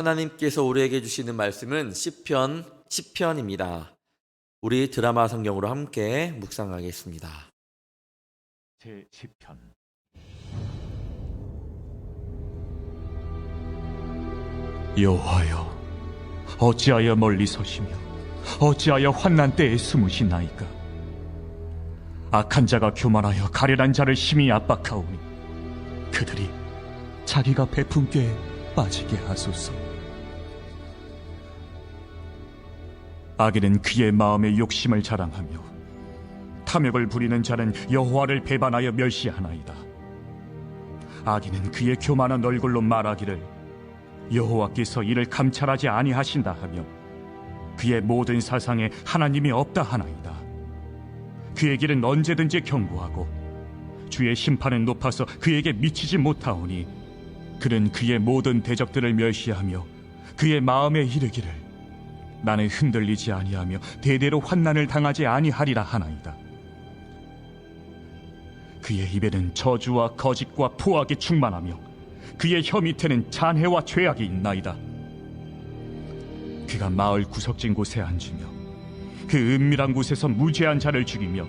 하나님께서 우리에게 주시는 말씀은 시편 10편입니다. 우리 드라마 성경으로 함께 묵상하겠습니다. 제 10편 여호와여 어찌하여 멀리 서시며 어찌하여 환난 때에 숨으시나이까 악한 자가 교만하여 가련한 자를 심히 압박하오니 그들이 자기가 베푼 꾀에 빠지게 하소서 악인은 그의 마음의 욕심을 자랑하며 탐욕을 부리는 자는 여호와를 배반하여 멸시하나이다. 악인은 그의 교만한 얼굴로 말하기를 여호와께서 이를 감찰하지 아니하신다 하며 그의 모든 사상에 하나님이 없다 하나이다. 그의 길은 언제든지 경고하고 주의 심판은 높아서 그에게 미치지 못하오니 그는 그의 모든 대적들을 멸시하며 그의 마음에 이르기를 나는 흔들리지 아니하며 대대로 환난을 당하지 아니하리라 하나이다. 그의 입에는 저주와 거짓과 포악이 충만하며 그의 혀 밑에는 잔해와 죄악이 있나이다. 그가 마을 구석진 곳에 앉으며 그 은밀한 곳에서 무죄한 자를 죽이며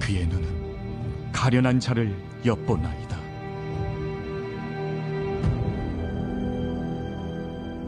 그의 눈은 가련한 자를 엿보나이다.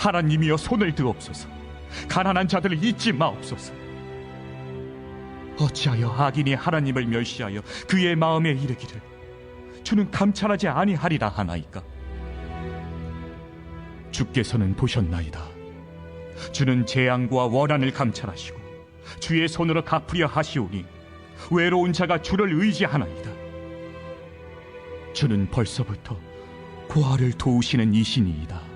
하나님이여 손을 드옵소서. 가난한 자들을 잊지 마옵소서. 어찌하여 악인이 하나님을 멸시하여 그의 마음에 이르기를? 주는 감찰하지 아니하리라 하나이까? 주께서는 보셨나이다. 주는 재앙과 원한을 감찰하시고 주의 손으로 갚으려 하시오니 외로운 자가 주를 의지하나이다. 주는 벌써부터 고아를 도우시는 이신이이다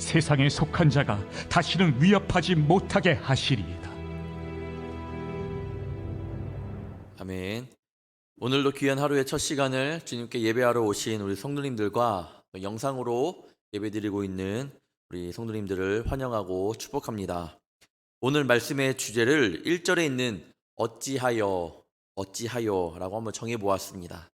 세상에 속한 자가 다시는 위협하지 못하게 하시리이다. 아멘. 오늘도 귀한 하루의 첫 시간을 주님께 예배하러 오신 우리 성도님들과 영상으로 예배드리고 있는 우리 성도님들을 환영하고 축복합니다. 오늘 말씀의 주제를 1절에 있는 어찌하여 어찌하여라고 한번 정해 보았습니다.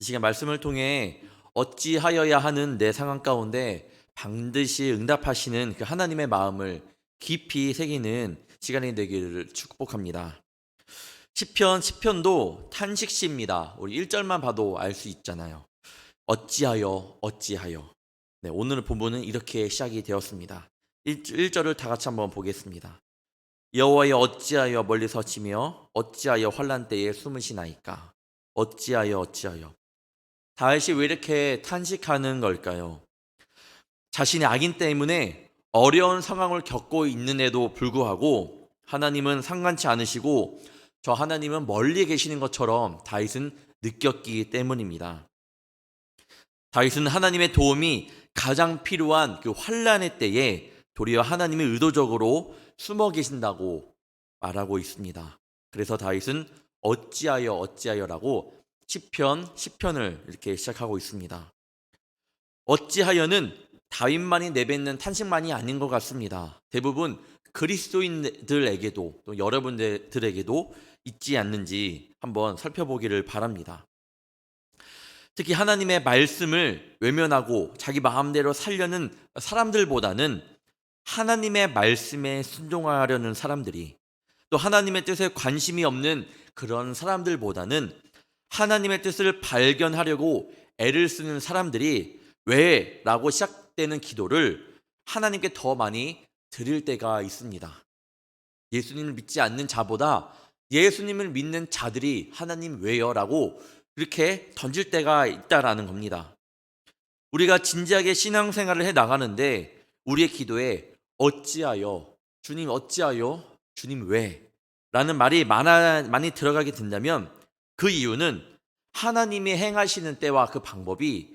이 시간 말씀을 통해 어찌하여야 하는 내 상황 가운데 반드시 응답하시는 그 하나님의 마음을 깊이 새기는 시간이 되기를 축복합니다. 시편 10편도 탄식시입니다. 우리 1절만 봐도 알 수 있잖아요. 어찌하여 어찌하여. 네, 오늘 본문은 이렇게 시작이 되었습니다. 1, 절을다 같이 한번 보겠습니다. 여호와여 어찌하여 멀리 서 치며 어찌하여 환란 때에 숨으시나이까 어찌하여 어찌하여 다윗이 왜 이렇게 탄식하는 걸까요? 자신의 악인 때문에 어려운 상황을 겪고 있는에도 불구하고 하나님은 상관치 않으시고 저 하나님은 멀리 계시는 것처럼 다윗은 느꼈기 때문입니다. 다윗은 하나님의 도움이 가장 필요한 그 환란의 때에 도리어 하나님이 의도적으로 숨어 계신다고 말하고 있습니다. 그래서 다윗은 어찌하여 어찌하여라고 시편 10편을 이렇게 시작하고 있습니다. 어찌하여는 다윗만이 내뱉는 탄식만이 아닌 것 같습니다. 대부분 그리스도인들에게도 또 여러분들에게도 있지 않는지 한번 살펴보기를 바랍니다. 특히 하나님의 말씀을 외면하고 자기 마음대로 살려는 사람들보다는 하나님의 말씀에 순종하려는 사람들이 또 하나님의 뜻에 관심이 없는 그런 사람들보다는 하나님의 뜻을 발견하려고 애를 쓰는 사람들이 왜? 라고 시작 되는 기도를 하나님께 더 많이 드릴 때가 있습니다. 예수님을 믿지 않는 자보다 예수님을 믿는 자들이 하나님 왜요라고 그렇게 던질 때가 있다라는 겁니다. 우리가 진지하게 신앙생활을 해 나가는데 우리의 기도에 어찌하여 주님 어찌하여 주님 왜 라는 말이 많아, 많이 들어가게 된다면 그 이유는 하나님이 행하시는 때와 그 방법이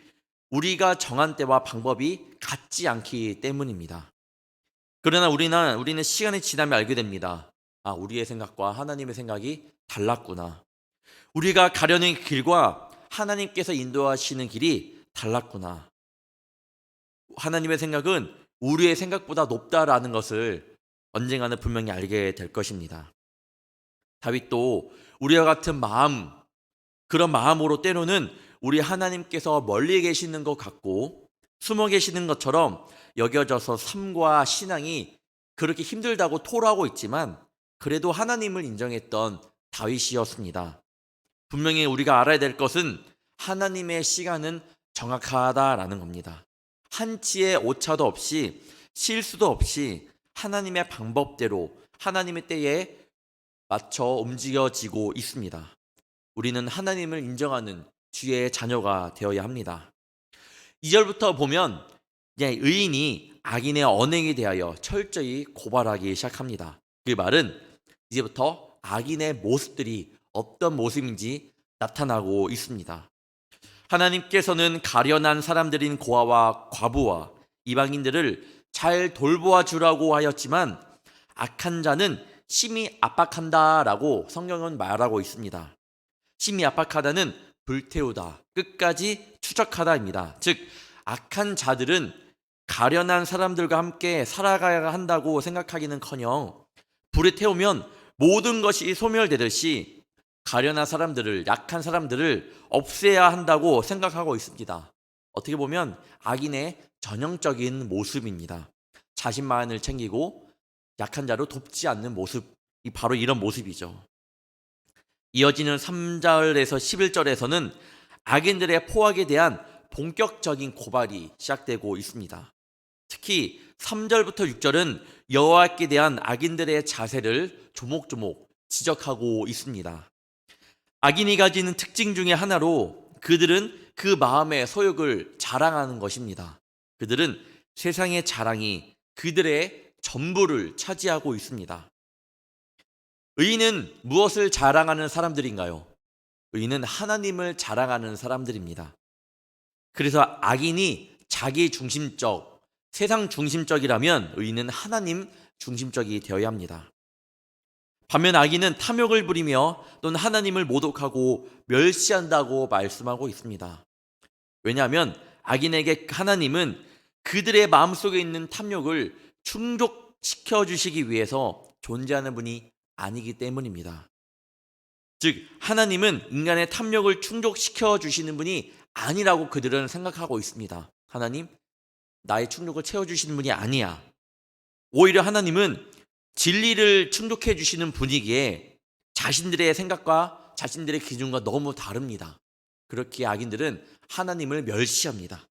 우리가 정한 때와 방법이 같지 않기 때문입니다. 그러나 우리는 우리는 시간이 지나면 알게 됩니다. 아, 우리의 생각과 하나님의 생각이 달랐구나. 우리가 가려는 길과 하나님께서 인도하시는 길이 달랐구나. 하나님의 생각은 우리의 생각보다 높다라는 것을 언젠가는 분명히 알게 될 것입니다. 다윗도 우리와 같은 마음, 그런 마음으로 때로는 우리 하나님께서 멀리 계시는 것 같고 숨어 계시는 것처럼 여겨져서 삶과 신앙이 그렇게 힘들다고 토로하고 있지만 그래도 하나님을 인정했던 다윗이었습니다. 분명히 우리가 알아야 될 것은 하나님의 시간은 정확하다라는 겁니다. 한치의 오차도 없이 실수도 없이 하나님의 방법대로 하나님의 때에 맞춰 움직여지고 있습니다. 우리는 하나님을 인정하는 주의 자녀가 되어야 합니다. 2절부터 보면 의인이 악인의 언행에 대하여 철저히 고발하기 시작합니다. 그 말은 이제부터 악인의 모습들이 어떤 모습인지 나타나고 있습니다. 하나님께서는 가련한 사람들인 고아와 과부와 이방인들을 잘 돌보아 주라고 하였지만 악한 자는 심히 압박한다라고 성경은 말하고 있습니다. 심히 압박하다는 불태우다, 끝까지 추적하다입니다. 즉, 악한 자들은 가련한 사람들과 함께 살아가야 한다고 생각하기는 커녕 불에 태우면 모든 것이 소멸되듯이 가련한 사람들을, 약한 사람들을 없애야 한다고 생각하고 있습니다. 어떻게 보면 악인의 전형적인 모습입니다. 자신만을 챙기고 약한 자로 돕지 않는 모습 이 바로 이런 모습이죠. 이어지는 3절에서 11절에서는 악인들의 포악에 대한 본격적인 고발이 시작되고 있습니다. 특히 3절부터 6절은 여호와께 대한 악인들의 자세를 조목조목 지적하고 있습니다. 악인이 가지는 특징 중에 하나로 그들은 그 마음의 소욕을 자랑하는 것입니다. 그들은 세상의 자랑이 그들의 전부를 차지하고 있습니다. 의인은 무엇을 자랑하는 사람들인가요? 의인은 하나님을 자랑하는 사람들입니다. 그래서 악인이 자기 중심적, 세상 중심적이라면 의인은 하나님 중심적이 되어야 합니다. 반면 악인은 탐욕을 부리며 또는 하나님을 모독하고 멸시한다고 말씀하고 있습니다. 왜냐하면 악인에게 하나님은 그들의 마음속에 있는 탐욕을 충족시켜 주시기 위해서 존재하는 분이 아니기 때문입니다. 즉, 하나님은 인간의 탐욕을 충족시켜 주시는 분이 아니라고 그들은 생각하고 있습니다. 하나님, 나의 충족을 채워주시는 분이 아니야. 오히려 하나님은 진리를 충족해 주시는 분이기에 자신들의 생각과 자신들의 기준과 너무 다릅니다. 그렇기에 악인들은 하나님을 멸시합니다.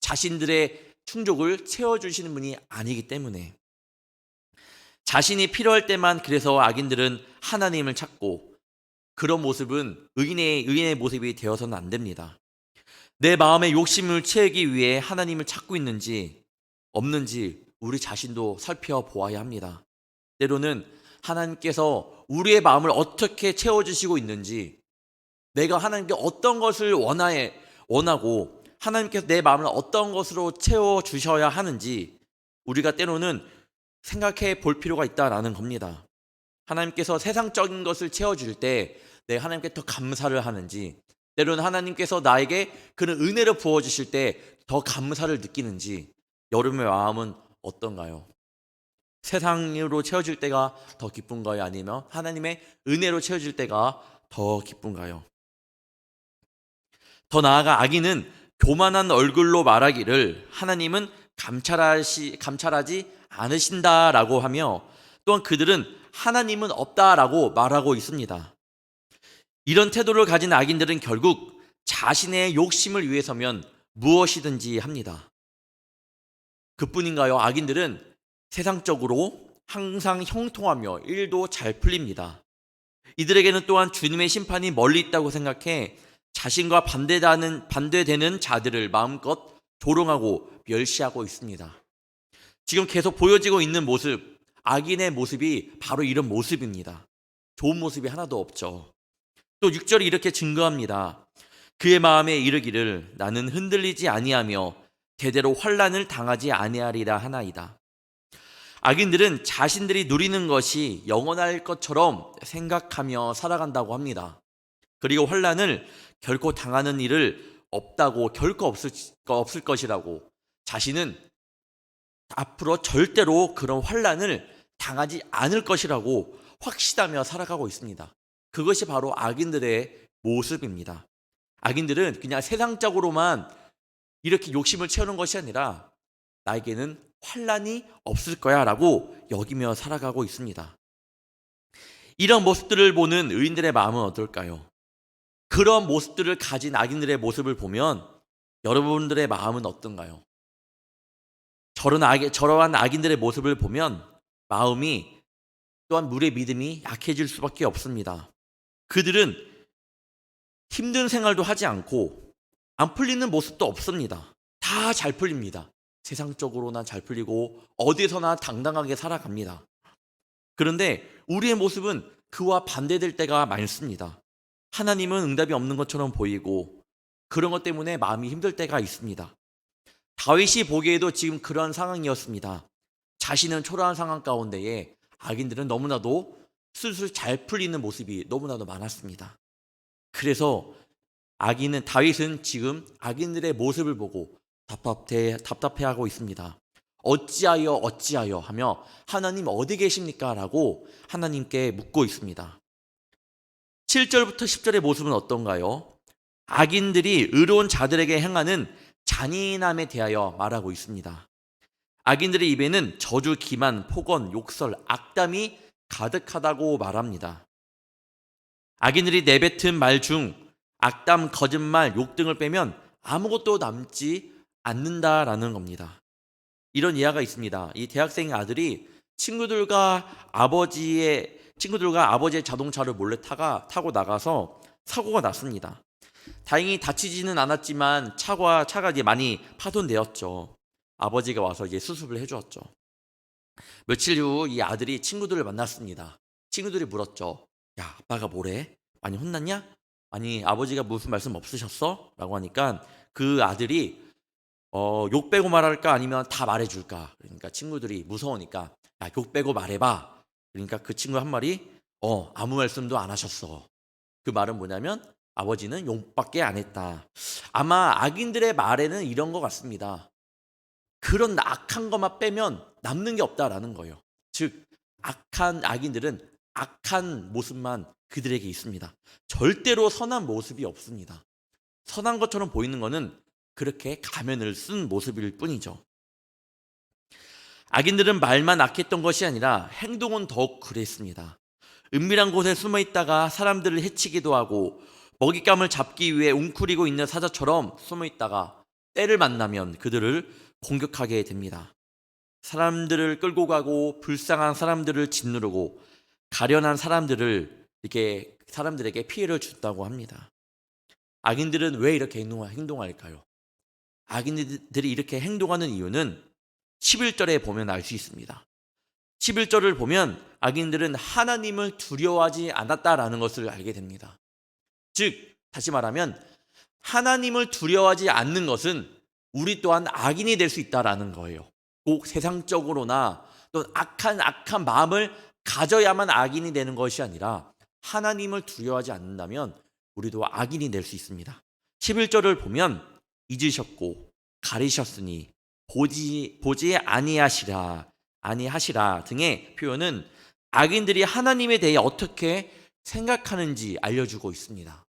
자신들의 충족을 채워주시는 분이 아니기 때문에 자신이 필요할 때만 그래서 악인들은 하나님을 찾고 그런 모습은 의인의, 의인의 모습이 되어서는 안 됩니다. 내 마음의 욕심을 채우기 위해 하나님을 찾고 있는지 없는지 우리 자신도 살펴보아야 합니다. 때로는 하나님께서 우리의 마음을 어떻게 채워주시고 있는지 내가 하나님께 어떤 것을 원하에 원하고 하나님께서 내 마음을 어떤 것으로 채워주셔야 하는지 우리가 때로는 생각해 볼 필요가 있다라는 겁니다. 하나님께서 세상적인 것을 채워줄 때 내가 하나님께 더 감사를 하는지 때로는 하나님께서 나에게 그런 은혜를 부어주실 때 더 감사를 느끼는지 여름의 마음은 어떤가요? 세상으로 채워질 때가 더 기쁜가요? 아니면 하나님의 은혜로 채워질 때가 더 기쁜가요? 더 나아가 악인은 교만한 얼굴로 말하기를 하나님은 감찰하시, 감찰하지 않으신다라고 하며 또한 그들은 하나님은 없다라고 말하고 있습니다. 이런 태도를 가진 악인들은 결국 자신의 욕심을 위해서면 무엇이든지 합니다. 그뿐인가요? 악인들은 세상적으로 항상 형통하며 일도 잘 풀립니다. 이들에게는 또한 주님의 심판이 멀리 있다고 생각해 자신과 반대되는, 반대되는 자들을 마음껏 조롱하고 멸시하고 있습니다. 지금 계속 보여지고 있는 모습, 악인의 모습이 바로 이런 모습입니다. 좋은 모습이 하나도 없죠. 또 6절이 이렇게 증거합니다. 그의 마음에 이르기를 나는 흔들리지 아니하며 대대로 환란을 당하지 아니하리라 하나이다. 악인들은 자신들이 누리는 것이 영원할 것처럼 생각하며 살아간다고 합니다. 그리고 환란을 결코 당하는 일을 없다고 결코 없을, 없을 것이라고 자신은 앞으로 절대로 그런 환란을 당하지 않을 것이라고 확신하며 살아가고 있습니다. 그것이 바로 악인들의 모습입니다. 악인들은 그냥 세상적으로만 이렇게 욕심을 채우는 것이 아니라 나에게는 환란이 없을 거야라고 여기며 살아가고 있습니다. 이런 모습들을 보는 의인들의 마음은 어떨까요? 그런 모습들을 가진 악인들의 모습을 보면 여러분들의 마음은 어떤가요? 저런 악, 저러한 악인들의 모습을 보면 마음이 또한 물의 믿음이 약해질 수밖에 없습니다. 그들은 힘든 생활도 하지 않고 안 풀리는 모습도 없습니다. 다 잘 풀립니다. 세상적으로나 잘 풀리고 어디서나 당당하게 살아갑니다. 그런데 우리의 모습은 그와 반대될 때가 많습니다. 하나님은 응답이 없는 것처럼 보이고 그런 것 때문에 마음이 힘들 때가 있습니다. 다윗이 보기에도 지금 그런 상황이었습니다. 자신은 초라한 상황 가운데에 악인들은 너무나도 슬슬 잘 풀리는 모습이 너무나도 많았습니다. 그래서 악인은 다윗은 지금 악인들의 모습을 보고 답답해 답답해하고 있습니다. 어찌하여 어찌하여 하며 하나님 어디 계십니까라고 하나님께 묻고 있습니다. 7절부터 10절의 모습은 어떤가요? 악인들이 의로운 자들에게 행하는 잔인함에 대하여 말하고 있습니다. 악인들의 입에는 저주, 기만, 폭언, 욕설, 악담이 가득하다고 말합니다. 악인들이 내뱉은 말 중 악담, 거짓말, 욕 등을 빼면 아무것도 남지 않는다라는 겁니다. 이런 이야기가 있습니다. 이 대학생 아들이 친구들과 아버지의 친구들과 아버지의 자동차를 몰래 타가 타고 나가서 사고가 났습니다. 다행히 다치지는 않았지만 차가 차가 이제 많이 파손되었죠. 아버지가 와서 이제 수습을 해주었죠. 며칠 후 이 아들이 친구들을 만났습니다. 친구들이 물었죠. 야, 아빠가 뭐래? 많이 혼났냐? 아니, 아버지가 무슨 말씀 없으셨어? 라고 하니까 그 아들이 어, 욕 빼고 말할까 아니면 다 말해줄까? 그러니까 친구들이 무서우니까 야, 욕 빼고 말해봐. 그러니까 그 친구 한 말이 어, 아무 말씀도 안 하셨어. 그 말은 뭐냐면 아버지는 욕밖에 안 했다. 아마 악인들의 말에는 이런 것 같습니다. 그런 악한 것만 빼면 남는 게 없다라는 거예요. 즉 악한 악인들은 악한 모습만 그들에게 있습니다. 절대로 선한 모습이 없습니다. 선한 것처럼 보이는 것은 그렇게 가면을 쓴 모습일 뿐이죠. 악인들은 말만 악했던 것이 아니라 행동은 더욱 그랬습니다. 은밀한 곳에 숨어 있다가 사람들을 해치기도 하고 먹잇감을 잡기 위해 웅크리고 있는 사자처럼 숨어 있다가 때를 만나면 그들을 공격하게 됩니다. 사람들을 끌고 가고 불쌍한 사람들을 짓누르고 가련한 사람들을 이렇게 사람들에게 피해를 준다고 합니다. 악인들은 왜 이렇게 행동할까요? 악인들이 이렇게 행동하는 이유는 11절에 보면 알 수 있습니다. 11절을 보면 악인들은 하나님을 두려워하지 않았다라는 것을 알게 됩니다. 즉, 다시 말하면 하나님을 두려워하지 않는 것은 우리 또한 악인이 될 수 있다라는 거예요. 꼭 세상적으로나 또 악한 악한 마음을 가져야만 악인이 되는 것이 아니라 하나님을 두려워하지 않는다면 우리도 악인이 될 수 있습니다. 11절을 보면 잊으셨고 가리셨으니 보지 보지 아니하시라 아니하시라 등의 표현은 악인들이 하나님에 대해 어떻게 생각하는지 알려주고 있습니다.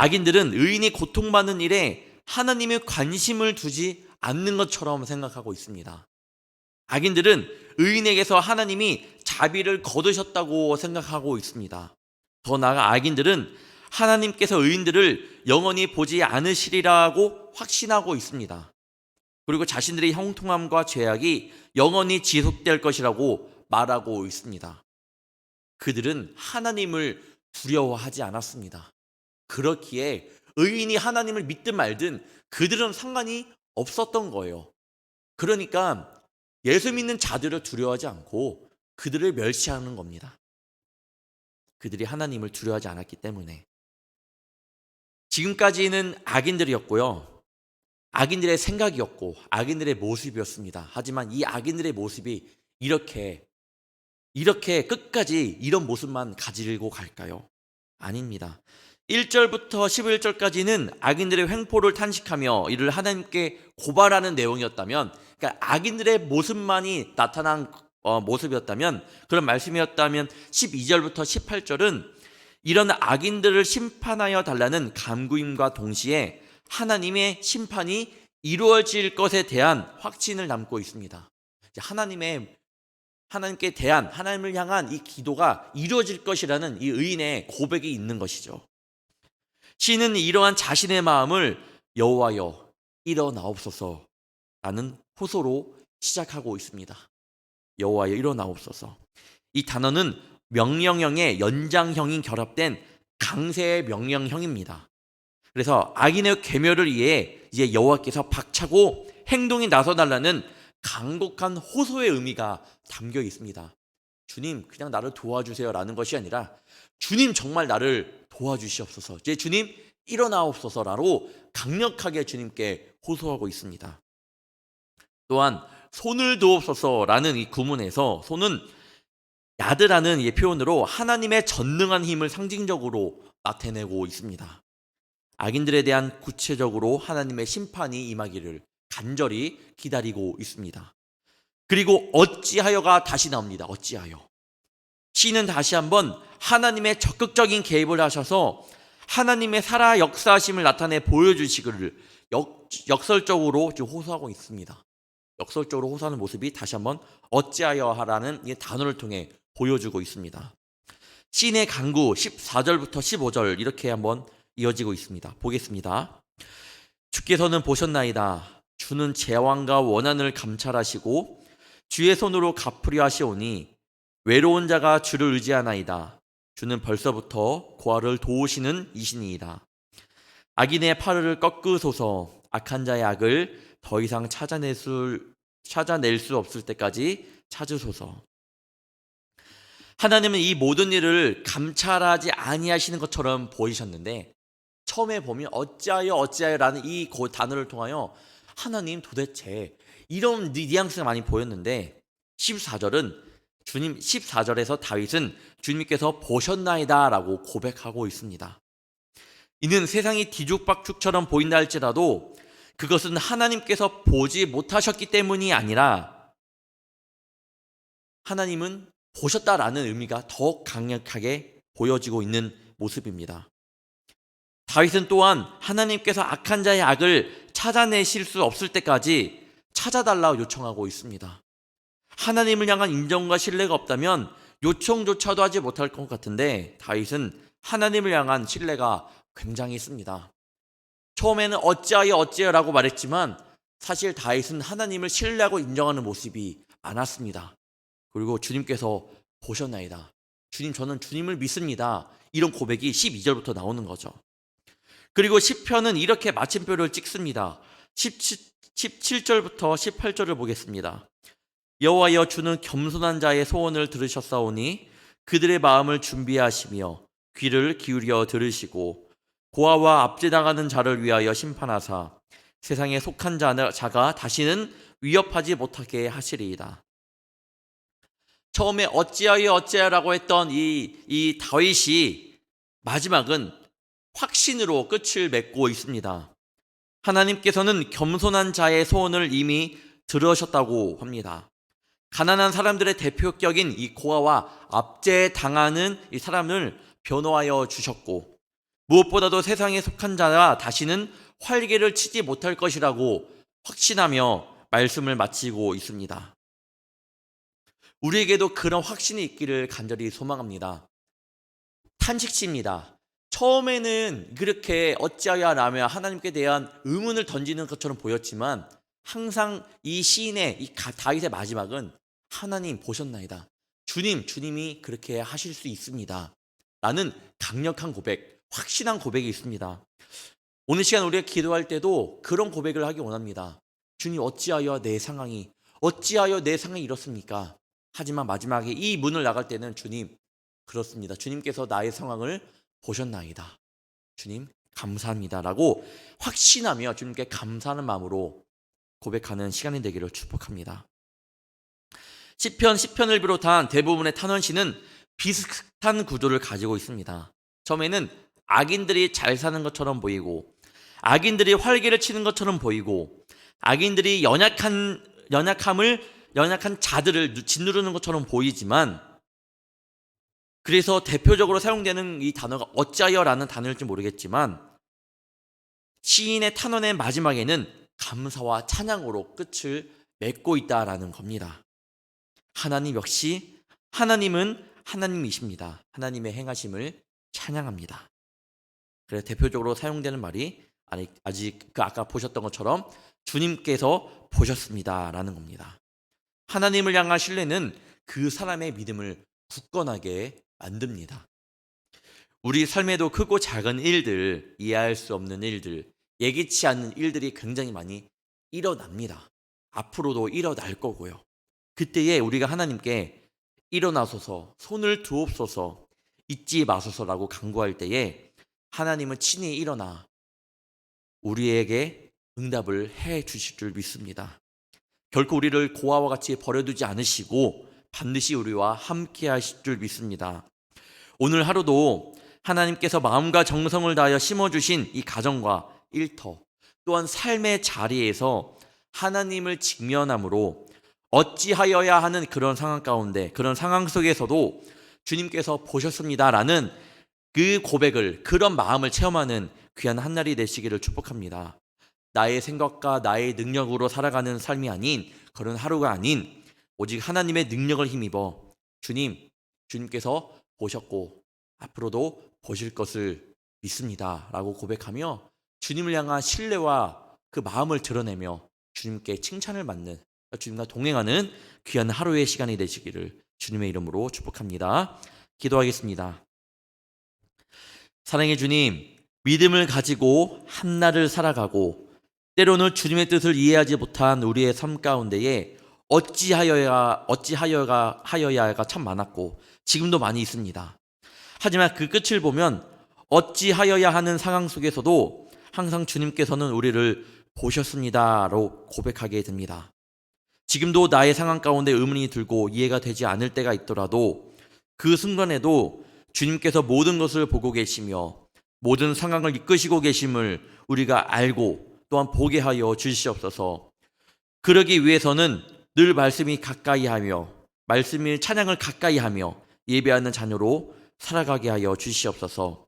악인들은 의인이 고통받는 일에 하나님의 관심을 두지 않는 것처럼 생각하고 있습니다. 악인들은 의인에게서 하나님이 자비를 거두셨다고 생각하고 있습니다. 더 나아가 악인들은 하나님께서 의인들을 영원히 보지 않으시리라고 확신하고 있습니다. 그리고 자신들의 형통함과 죄악이 영원히 지속될 것이라고 말하고 있습니다. 그들은 하나님을 두려워하지 않았습니다. 그렇기에 의인이 하나님을 믿든 말든 그들은 상관이 없었던 거예요. 그러니까 예수 믿는 자들을 두려워하지 않고 그들을 멸시하는 겁니다. 그들이 하나님을 두려워하지 않았기 때문에. 지금까지는 악인들이었고요. 악인들의 생각이었고 악인들의 모습이었습니다. 하지만 이 악인들의 모습이 이렇게 이렇게 끝까지 이런 모습만 가지고 갈까요? 아닙니다. 1절부터 11절까지는 악인들의 횡포를 탄식하며 이를 하나님께 고발하는 내용이었다면 그러니까 악인들의 모습만이 나타난 어, 모습이었다면 그런 말씀이었다면 12절부터 18절은 이런 악인들을 심판하여 달라는 간구임과 동시에 하나님의 심판이 이루어질 것에 대한 확신을 담고 있습니다. 하나님의 하나님께 대한 하나님을 향한 이 기도가 이루어질 것이라는 이 의인의 고백이 있는 것이죠. 시는 이러한 자신의 마음을 여호와여 일어나옵소서 라는 호소로 시작하고 있습니다. 여호와여 일어나옵소서. 이 단어는 명령형의 연장형인 결합된 강세의 명령형입니다. 그래서 악인의 괴멸을 위해 이제 여호와께서 박차고 행동에 나서달라는 강곡한 호소의 의미가 담겨 있습니다. 주님, 그냥 나를 도와주세요라는 것이 아니라 주님 정말 나를 도와주시옵소서. 이제 주님 일어나옵소서라로 강력하게 주님께 호소하고 있습니다. 또한 손을 도옵소서라는 이 구문에서 손은 야드라는 이 표현으로 하나님의 전능한 힘을 상징적으로 나타내고 있습니다. 악인들에 대한 구체적으로 하나님의 심판이 임하기를 간절히 기다리고 있습니다. 그리고 어찌하여가 다시 나옵니다. 어찌하여. 시는 다시 한번 하나님의 적극적인 개입을 하셔서 하나님의 살아 역사하심을 나타내 보여주시기를 역, 역설적으로 지금 호소하고 있습니다. 역설적으로 호소하는 모습이 다시 한번 어찌하여 하라는 이 단어를 통해 보여주고 있습니다. 신의 강구 14절부터 15절 이렇게 한번 이어지고 있습니다. 보겠습니다. 주께서는 보셨나이다. 주는 제왕과 원한을 감찰하시고 주의 손으로 갚으려 하시오니 외로운 자가 주를 의지하나이다. 주는 벌써부터 고아를 도우시는 이신이이다. 악인의 팔을 꺾으소서 악한 자의 악을 더 이상 찾아낼 수, 찾아낼 수 없을 때까지 찾으소서. 하나님은 이 모든 일을 감찰하지 아니하시는 것처럼 보이셨는데 처음에 보면 어찌하여 어찌하여라는 이 고- 단어를 통하여 하나님 도대체 이런 뉘- 뉘앙스가 많이 보였는데 14절은 주님 14절에서 다윗은 주님께서 보셨나이다라고 고백하고 있습니다. 이는 세상이 뒤죽박죽처럼 보인다 할지라도 그것은 하나님께서 보지 못하셨기 때문이 아니라 하나님은 보셨다라는 의미가 더 강력하게 보여지고 있는 모습입니다. 다윗은 또한 하나님께서 악한 자의 악을 찾아내실 수 없을 때까지 찾아달라 요청하고 있습니다. 하나님을 향한 인정과 신뢰가 없다면 요청조차도 하지 못할 것 같은데 다윗은 하나님을 향한 신뢰가 굉장히 있습니다. 처음에는 어찌하여 어찌하여라고 말했지만 사실 다윗은 하나님을 신뢰하고 인정하는 모습이 많았습니다. 그리고 주님께서 보셨나이다. 주님 저는 주님을 믿습니다. 이런 고백이 12절부터 나오는 거죠. 그리고 10편은 이렇게 마침표를 찍습니다. 17, 17절부터 18절을 보겠습니다. 여호와여 주는 겸손한 자의 소원을 들으셨사오니 그들의 마음을 준비하시며 귀를 기울여 들으시고 고아와 압제당하는 자를 위하여 심판하사 세상에 속한 자- 자가 다시는 위협하지 못하게 하시리이다. 처음에 어찌하여 어찌하라고 했던 이, 이 다윗이 마지막은 확신으로 끝을 맺고 있습니다. 하나님께서는 겸손한 자의 소원을 이미 들으셨다고 합니다. 가난한 사람들의 대표격인 이 고아와 압제당하는 이 사람을 변호하여 주셨고 무엇보다도 세상에 속한 자가 다시는 활개를 치지 못할 것이라고 확신하며 말씀을 마치고 있습니다. 우리에게도 그런 확신이 있기를 간절히 소망합니다. 탄식시입니다. 처음에는 그렇게 어찌하여 라며 하나님께 대한 의문을 던지는 것처럼 보였지만 항상 이 시인의 이 가- 다윗의 마지막은 하나님 보셨나이다. 주님, 주님이 그렇게 하실 수 있습니다. 라는 강력한 고백, 확신한 고백이 있습니다. 오늘 시간 우리가 기도할 때도 그런 고백을 하기 원합니다. 주님 어찌하여 내 상황이 어찌하여 내 상황이 이렇습니까? 하지만 마지막에 이 문을 나갈 때는 주님 그렇습니다. 주님께서 나의 상황을 보셨나이다. 주님 감사합니다 라고 확신하며 주님께 감사하는 마음으로 고백하는 시간이 되기를 축복합니다. 시편 10편을 비롯한 대부분의 탄원시는 비슷한 구조를 가지고 있습니다. 처음에는 악인들이 잘 사는 것처럼 보이고 악인들이 활개를 치는 것처럼 보이고 악인들이 연약한 연약함을 연약한 자들을 누- 짓누르는 것처럼 보이지만 그래서 대표적으로 사용되는 이 단어가 어찌하여라는 단어일지 모르겠지만 시인의 탄원의 마지막에는 감사와 찬양으로 끝을 맺고 있다라는 겁니다. 하나님 역시 하나님은 하나님이십니다. 하나님의 행하심을 찬양합니다. 그래서 대표적으로 사용되는 말이 아직 그 아까 보셨던 것처럼 주님께서 보셨습니다라는 겁니다. 하나님을 향한 신뢰는 그 사람의 믿음을 굳건하게 만듭니다. 우리 삶에도 크고 작은 일들, 이해할 수 없는 일들, 예기치 않는 일들이 굉장히 많이 일어납니다. 앞으로도 일어날 거고요. 그때에 우리가 하나님께 일어나소서, 손을 두옵소서, 잊지 마소서라고 간구할 때에 하나님은 친히 일어나 우리에게 응답을 해 주실 줄 믿습니다. 결코 우리를 고아와 같이 버려두지 않으시고 반드시 우리와 함께 하실 줄 믿습니다. 오늘 하루도 하나님께서 마음과 정성을 다하여 심어주신 이 가정과 일터 또한 삶의 자리에서 하나님을 직면함으로 어찌하여야 하는 그런 상황 가운데 그런 상황 속에서도 주님께서 보셨습니다라는 그 고백을 그런 마음을 체험하는 귀한 한 날이 되시기를 축복합니다. 나의 생각과 나의 능력으로 살아가는 삶이 아닌 그런 하루가 아닌 오직 하나님의 능력을 힘입어 주님 주님께서 보셨고 앞으로도 보실 것을 믿습니다 라고 고백하며 주님을 향한 신뢰와 그 마음을 드러내며 주님께 칭찬을 받는 주님과 동행하는 귀한 하루의 시간이 되시기를 주님의 이름으로 축복합니다. 기도하겠습니다. 사랑의 주님, 믿음을 가지고 한날을 살아가고 때로는 주님의 뜻을 이해하지 못한 우리의 삶 가운데에 어찌하여야 어찌하여가 하여야가 참 많았고 지금도 많이 있습니다. 하지만 그 끝을 보면 어찌하여야 하는 상황 속에서도 항상 주님께서는 우리를 보셨습니다로 고백하게 됩니다. 지금도 나의 상황 가운데 의문이 들고 이해가 되지 않을 때가 있더라도 그 순간에도 주님께서 모든 것을 보고 계시며 모든 상황을 이끄시고 계심을 우리가 알고 또한 보게 하여 주시옵소서. 그러기 위해서는 늘 말씀이 가까이 하며 말씀이 찬양을 가까이 하며 예배하는 자녀로 살아가게 하여 주시옵소서.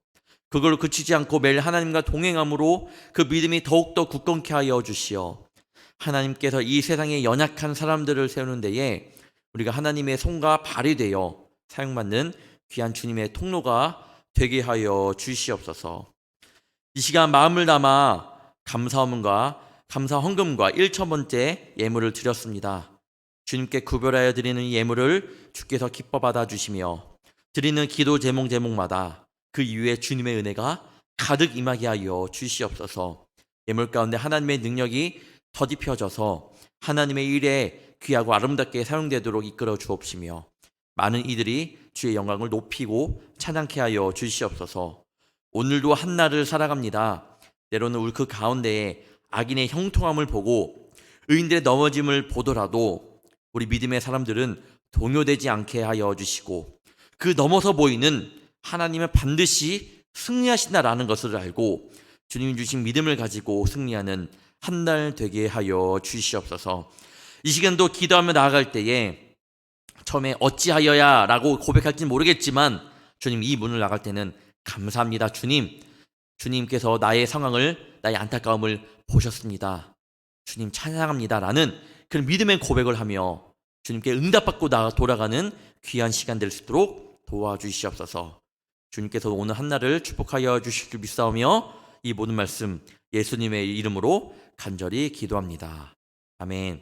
그걸로 그치지 않고 매일 하나님과 동행함으로 그 믿음이 더욱더 굳건케 하여 주시어 하나님께서 이 세상에 연약한 사람들을 세우는 데에 우리가 하나님의 손과 발이 되어 사용받는 귀한 주님의 통로가 되게 하여 주시옵소서. 이 시간 마음을 담아 감사함과 감사 헌금과 1천 번째 예물을 드렸습니다. 주님께 구별하여 드리는 이 예물을 주께서 기뻐 받아 주시며 드리는 기도 제목 제목마다 그 이후에 주님의 은혜가 가득 임하게 하여 주시옵소서. 예물 가운데 하나님의 능력이 더딥혀져서 하나님의 일에 귀하고 아름답게 사용되도록 이끌어 주옵시며 많은 이들이 주의 영광을 높이고 찬양케 하여 주시옵소서. 오늘도 한 날을 살아갑니다. 때로는 울그 가운데에 악인의 형통함을 보고 의인들의 넘어짐을 보더라도 우리 믿음의 사람들은 동요되지 않게 하여 주시고 그 넘어서 보이는 하나님은 반드시 승리하신다라는 것을 알고 주님 주신 믿음을 가지고 승리하는 한날 되게 하여 주시옵소서. 이 시간도 기도하며 나아갈 때에 처음에 어찌하여야 라고 고백할지 모르겠지만 주님 이 문을 나갈 때는 감사합니다. 주님, 주님께서 나의 상황을, 나의 안타까움을 보셨습니다. 주님 찬양합니다. 라는 그런 믿음의 고백을 하며 주님께 응답받고 나 돌아가는 귀한 시간 될 수 있도록 도와주시옵소서. 주님께서 오늘 한날을 축복하여 주실 줄 믿사오며 이 모든 말씀 예수님의 이름으로 간절히 기도합니다. 아멘.